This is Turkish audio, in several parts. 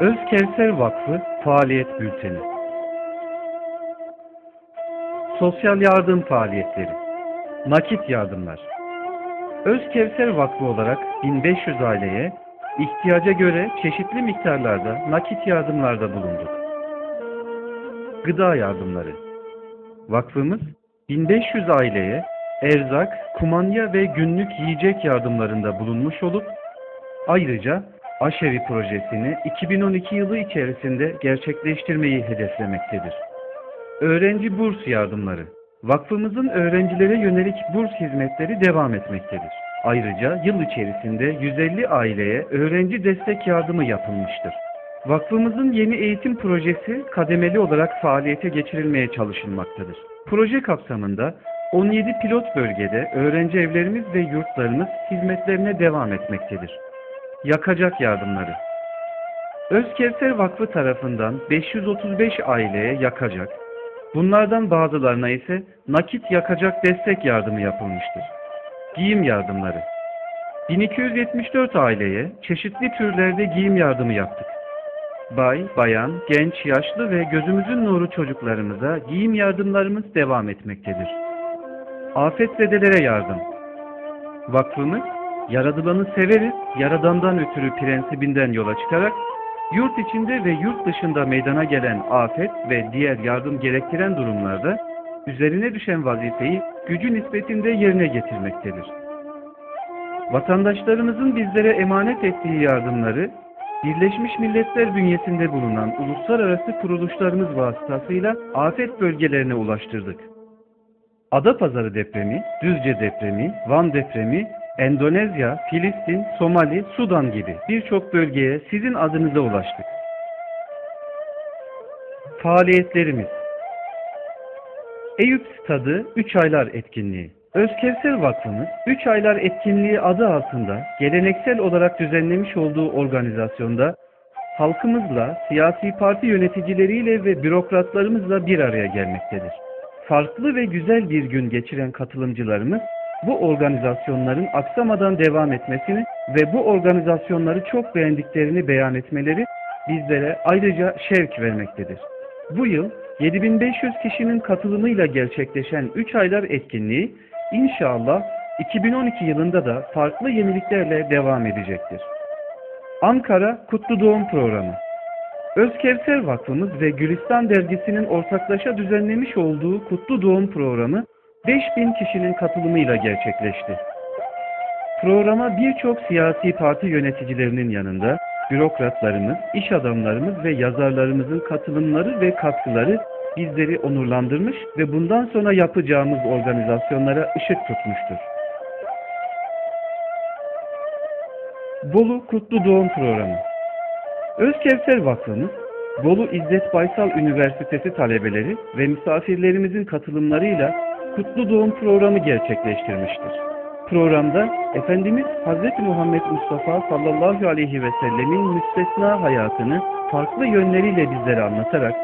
Özkevser Vakfı Faaliyet Bülteni. Sosyal yardım faaliyetleri. Nakit yardımlar. Özkevser Vakfı olarak 1500 aileye ihtiyaca göre çeşitli miktarlarda nakit yardımlarda bulunduk. Gıda yardımları. Vakfımız 1500 aileye erzak, kumanya ve günlük yiyecek yardımlarında bulunmuş olup ayrıca Aşevi projesini 2012 yılı içerisinde gerçekleştirmeyi hedeflemektedir. Öğrenci burs yardımları Vakfımızın öğrencilere yönelik burs hizmetleri devam etmektedir. Ayrıca yıl içerisinde 150 aileye öğrenci destek yardımı yapılmıştır. Vakfımızın yeni eğitim projesi kademeli olarak faaliyete geçirilmeye çalışılmaktadır. Proje kapsamında 17 pilot bölgede öğrenci evlerimiz ve yurtlarımız hizmetlerine devam etmektedir. Yakacak yardımları Özkevser Vakfı tarafından 535 aileye yakacak, bunlardan bazılarına ise nakit yakacak destek yardımı yapılmıştır. Giyim yardımları 1274 aileye çeşitli türlerde giyim yardımı yaptık. Bay, bayan, genç, yaşlı ve gözümüzün nuru çocuklarımıza giyim yardımlarımız devam etmektedir. Afetzedelere yardım Vakfımız, yaradılanı severiz, yaradandan ötürü prensibinden yola çıkarak, yurt içinde ve yurt dışında meydana gelen afet ve diğer yardım gerektiren durumlarda, üzerine düşen vazifeyi gücü nispetinde yerine getirmektedir. Vatandaşlarımızın bizlere emanet ettiği yardımları, Birleşmiş Milletler bünyesinde bulunan uluslararası kuruluşlarımız vasıtasıyla afet bölgelerine ulaştırdık. Adapazarı depremi, Düzce depremi, Van depremi, Endonezya, Filistin, Somali, Sudan gibi birçok bölgeye sizin adınıza ulaştık. Faaliyetlerimiz Eyüp Stadı 3 aylar etkinliği Özkevser Vakfımız 3 aylar etkinliği adı altında geleneksel olarak düzenlemiş olduğu organizasyonda halkımızla, siyasi parti yöneticileriyle ve bürokratlarımızla bir araya gelmektedir. Farklı ve güzel bir gün geçiren katılımcılarımız bu organizasyonların aksamadan devam etmesini ve bu organizasyonları çok beğendiklerini beyan etmeleri bizlere ayrıca şevk vermektedir. Bu yıl 7500 kişinin katılımıyla gerçekleşen 3 aylar etkinliği inşallah 2012 yılında da farklı yeniliklerle devam edecektir. Ankara Kutlu Doğum Programı Özkevser Vakfımız ve Gülistan Dergisi'nin ortaklaşa düzenlemiş olduğu Kutlu Doğum Programı 5000 kişinin katılımıyla gerçekleşti. Programa birçok siyasi parti yöneticilerinin yanında bürokratlarımız, iş adamlarımız ve yazarlarımızın katılımları ve katkıları bizleri onurlandırmış ve bundan sonra yapacağımız organizasyonlara ışık tutmuştur. Bolu Kutlu Doğum Programı Özkevser Vakfımız, Bolu İzzet Baysal Üniversitesi talebeleri ve misafirlerimizin katılımlarıyla Kutlu Doğum Programı gerçekleştirmiştir. Programda Efendimiz Hz. Muhammed Mustafa sallallahu aleyhi ve sellemin müstesna hayatını farklı yönleriyle bizlere anlatarak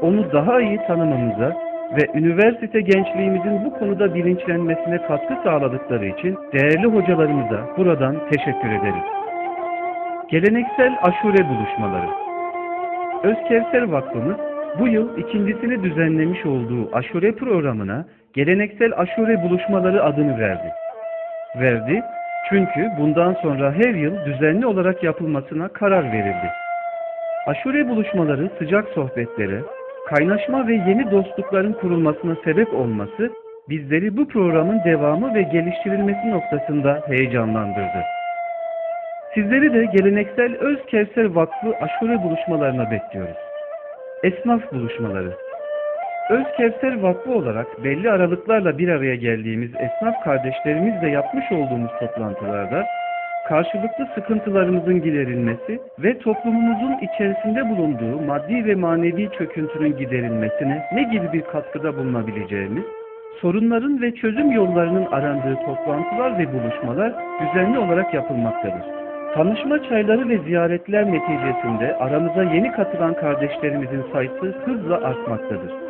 onu daha iyi tanımamıza ve üniversite gençliğimizin bu konuda bilinçlenmesine katkı sağladıkları için değerli hocalarımıza buradan teşekkür ederiz. Geleneksel aşure buluşmaları Özkevser Vakfımız bu yıl ikincisini düzenlemiş olduğu aşure programına geleneksel aşure buluşmaları adını verdi. Verdi çünkü bundan sonra her yıl düzenli olarak yapılmasına karar verildi. Aşure buluşmaları sıcak sohbetlere, kaynaşma ve yeni dostlukların kurulmasına sebep olması bizleri bu programın devamı ve geliştirilmesi noktasında heyecanlandırdı. Sizleri de geleneksel Öz Kevser Vakfı aşure buluşmalarına bekliyoruz. Esnaf buluşmaları Öz Kevser Vakfı olarak belli aralıklarla bir araya geldiğimiz esnaf kardeşlerimizle yapmış olduğumuz toplantılarda karşılıklı sıkıntılarımızın giderilmesi ve toplumumuzun içerisinde bulunduğu maddi ve manevi çöküntünün giderilmesine ne gibi bir katkıda bulunabileceğimiz, sorunların ve çözüm yollarının arandığı toplantılar ve buluşmalar düzenli olarak yapılmaktadır. Tanışma çayları ve ziyaretler neticesinde aramıza yeni katılan kardeşlerimizin sayısı hızla artmaktadır.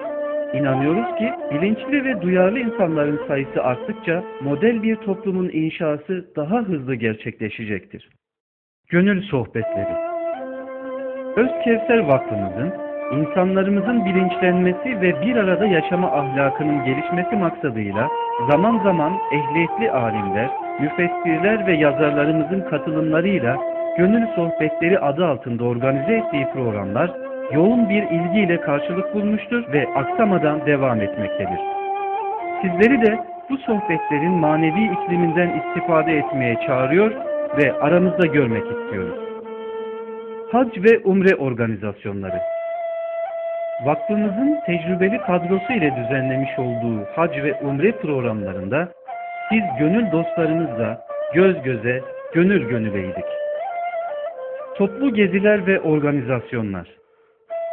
İnanıyoruz ki bilinçli ve duyarlı insanların sayısı arttıkça model bir toplumun inşası daha hızlı gerçekleşecektir. Gönül sohbetleri Özkevser Vakfımızın insanlarımızın bilinçlenmesi ve bir arada yaşama ahlakının gelişmesi maksadıyla zaman zaman ehliyetli alimler, müfessirler ve yazarlarımızın katılımlarıyla Gönül Sohbetleri adı altında organize ettiği programlar yoğun bir ilgiyle karşılık bulmuştur ve aksamadan devam etmektedir. Sizleri de bu sohbetlerin manevi ikliminden istifade etmeye çağırıyor ve aramızda görmek istiyoruz. Hac ve Umre Organizasyonları Vakfımızın tecrübeli kadrosu ile düzenlemiş olduğu hac ve umre programlarında siz gönül dostlarınızla göz göze, gönül gönüleydik. Toplu geziler ve organizasyonlar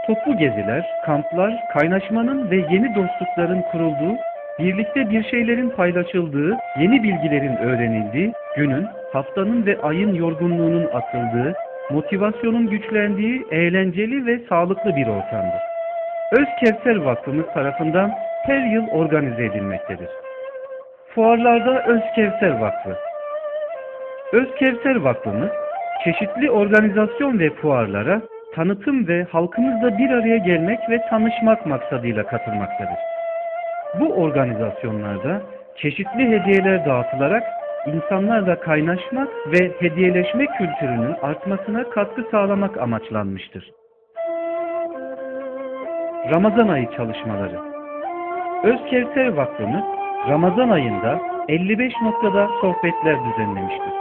Toplu geziler, kamplar, kaynaşmanın ve yeni dostlukların kurulduğu, birlikte bir şeylerin paylaşıldığı, yeni bilgilerin öğrenildiği, günün, haftanın ve ayın yorgunluğunun atıldığı, motivasyonun güçlendiği, eğlenceli ve sağlıklı bir ortamdır. Özkevser Vakfımız tarafından her yıl organize edilmektedir. Fuarlarda Özkevser Vakfı Özkevser Vakfımız, çeşitli organizasyon ve fuarlara tanıtım ve halkımızla bir araya gelmek ve tanışmak maksadıyla katılmaktadır. Bu organizasyonlarda çeşitli hediyeler dağıtılarak insanlarla kaynaşmak ve hediyeleşme kültürünün artmasına katkı sağlamak amaçlanmıştır. Ramazan ayı çalışmaları Özkevser Vakfımız Ramazan ayında 55 noktada sohbetler düzenlemiştir.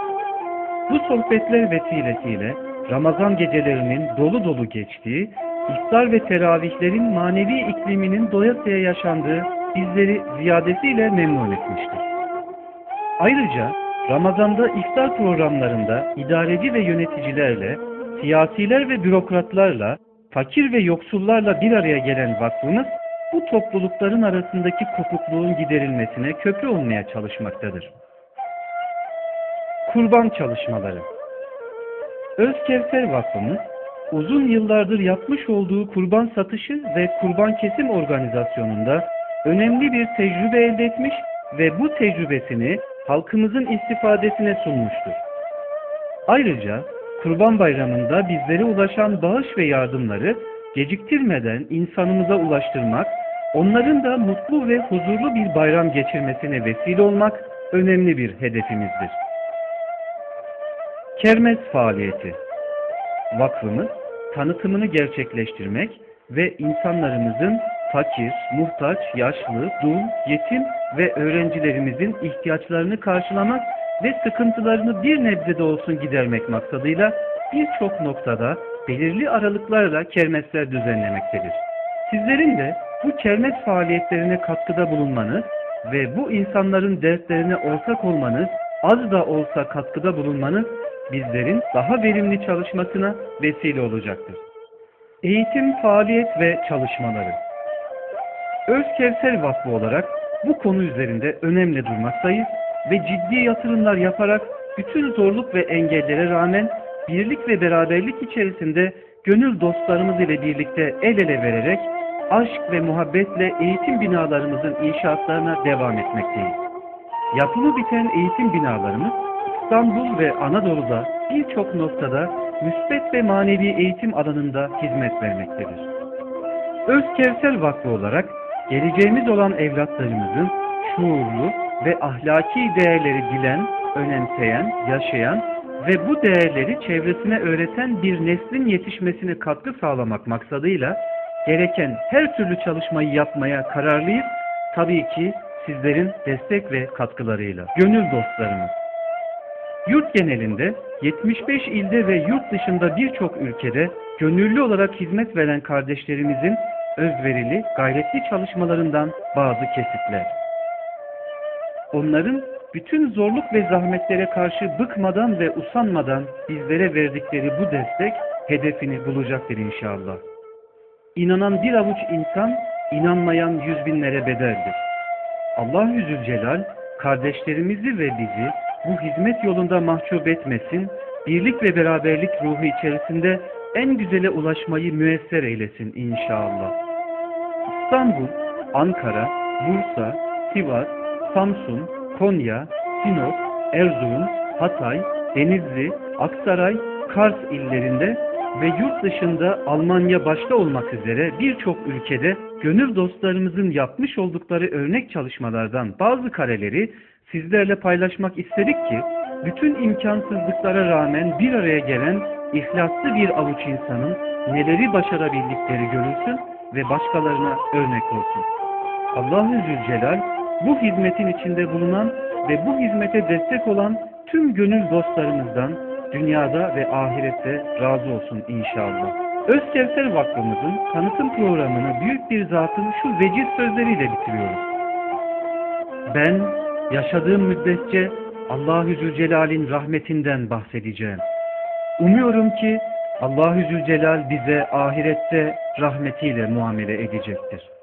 Bu sohbetler vesilesiyle Ramazan gecelerinin dolu dolu geçtiği, iftar ve teravihlerin manevi ikliminin doyasıya yaşandığı bizleri ziyadesiyle memnun etmiştir. Ayrıca Ramazan'da iftar programlarında idareci ve yöneticilerle, siyasiler ve bürokratlarla, fakir ve yoksullarla bir araya gelen vakfımız, bu toplulukların arasındaki kopukluğun giderilmesine köprü olmaya çalışmaktadır. Kurban çalışmaları Özkevser Vakfımız, uzun yıllardır yapmış olduğu kurban satışı ve kurban kesim organizasyonunda önemli bir tecrübe elde etmiş ve bu tecrübesini halkımızın istifadesine sunmuştur. Ayrıca Kurban Bayramı'nda bizlere ulaşan bağış ve yardımları geciktirmeden insanımıza ulaştırmak, onların da mutlu ve huzurlu bir bayram geçirmesine vesile olmak önemli bir hedefimizdir. Kermes faaliyeti Vakfımız tanıtımını gerçekleştirmek ve insanlarımızın fakir, muhtaç, yaşlı, dul, yetim ve öğrencilerimizin ihtiyaçlarını karşılamak ve sıkıntılarını bir nebze de olsun gidermek maksadıyla birçok noktada belirli aralıklarla kermesler düzenlemektedir. Sizlerin de bu kermes faaliyetlerine katkıda bulunmanız ve bu insanların dertlerine ortak olmanız, az da olsa katkıda bulunmanız bizlerin daha verimli çalışmasına vesile olacaktır. Eğitim, faaliyet ve çalışmaları Özkevser Vakfı olarak bu konu üzerinde önemli durmaktayız ve ciddi yatırımlar yaparak bütün zorluk ve engellere rağmen birlik ve beraberlik içerisinde gönül dostlarımız ile birlikte el ele vererek aşk ve muhabbetle eğitim binalarımızın inşaatlarına devam etmekteyiz. Yapımı biten eğitim binalarımız İstanbul ve Anadolu'da birçok noktada müsbet ve manevi eğitim alanında hizmet vermektedir. Özkevser Vakfı olarak geleceğimiz olan evlatlarımızın şuurlu ve ahlaki değerleri bilen, önemseyen, yaşayan ve bu değerleri çevresine öğreten bir neslin yetişmesine katkı sağlamak maksadıyla gereken her türlü çalışmayı yapmaya kararlıyız. Tabii ki sizlerin destek ve katkılarıyla. Gönül dostlarımız. Yurt genelinde 75 ilde ve yurt dışında birçok ülkede gönüllü olarak hizmet veren kardeşlerimizin özverili, gayretli çalışmalarından bazı kesitler. Onların bütün zorluk ve zahmetlere karşı bıkmadan ve usanmadan bizlere verdikleri bu destek hedefini bulacaktır inşallah. İnanan bir avuç insan, inanmayan yüz binlere bedeldir. Allah Yüzül Celal, kardeşlerimizi ve bizi bu hizmet yolunda mahcup etmesin, birlik ve beraberlik ruhu içerisinde en güzele ulaşmayı müesser eylesin inşallah. İstanbul, Ankara, Bursa, Sivas, Samsun, Konya, Sinop, Erzurum, Hatay, Denizli, Aksaray, Kars illerinde ve yurt dışında Almanya başta olmak üzere birçok ülkede gönül dostlarımızın yapmış oldukları örnek çalışmalardan bazı kareleri sizlerle paylaşmak istedik ki bütün imkansızlıklara rağmen bir araya gelen ihlaslı bir avuç insanın neleri başarabildikleri görülsün ve başkalarına örnek olsun. Allahu Zülcelal bu hizmetin içinde bulunan ve bu hizmete destek olan tüm gönül dostlarımızdan dünyada ve ahirette razı olsun inşallah. Özkevser Vakfımızın tanıtım programını büyük bir zatın şu veciz sözleriyle bitiriyoruz. Ben yaşadığım müddetçe Allahü Zülcelal'in rahmetinden bahsedeceğim. Umuyorum ki Allahü Zülcelal bize ahirette rahmetiyle muamele edecektir.